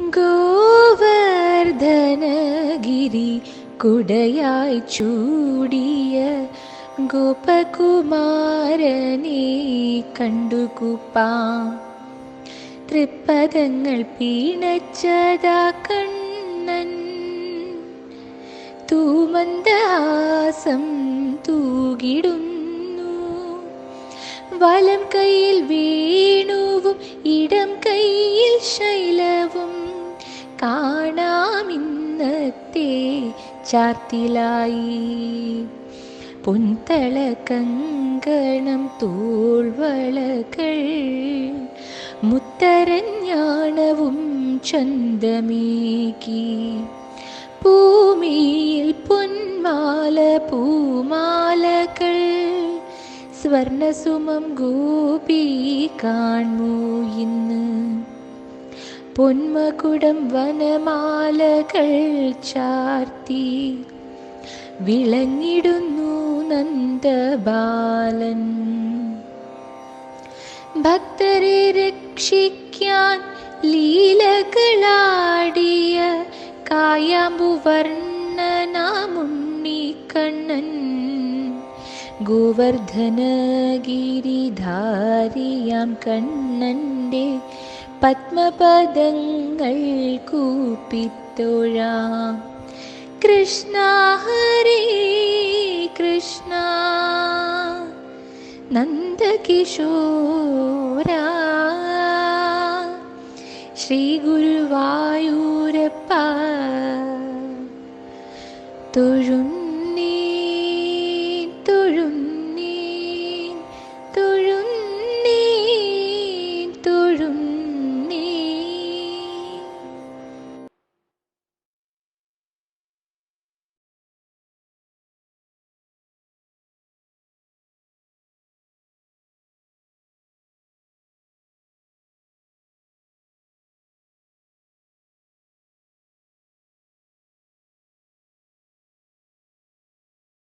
ഗോവർദ്ധനഗിരി കുടയായി ചൂടിയ ഗോപകുമാരനെ കണ്ടുകുപ്പാ തൃപ്പദങ്ങൾ പീണച്ചതാ കണ്ണൻ. തൂമന്ദഹാസം തൂകിടുന്നു. വലം കയ്യിൽ വേണുവും കാണാമിന്നത്തെ ചാർത്തിലായി. പുൻതള കങ്കണം തോൾവളകൾ മുത്തരഞ്ഞാണവും ചന്തമേകി. ഭൂമിയിൽ പൊന്മാല പൂമാലകൾ സ്വർണസുമം ഗോപി കാൺമൂ പൊന്മകുടം വനമാലകൾ ചാർത്തി വിളങ്ങിടുന്നു നന്ദബാലൻ. ഭക്തരെ രക്ഷിക്കാൻ ലീലകളാടിയ കായാമ്പുവർണനാമുണ്ണിക്കണ്ണൻ ഗോവർദ്ധനഗിരിധാരിയാം കണ്ണന്റെ പത്മപദങ്ങൾ കൂപ്പിത്തൊഴാം കൃഷ്ണ ഹരേ കൃഷ്ണ നന്ദകിശോര ശ്രീ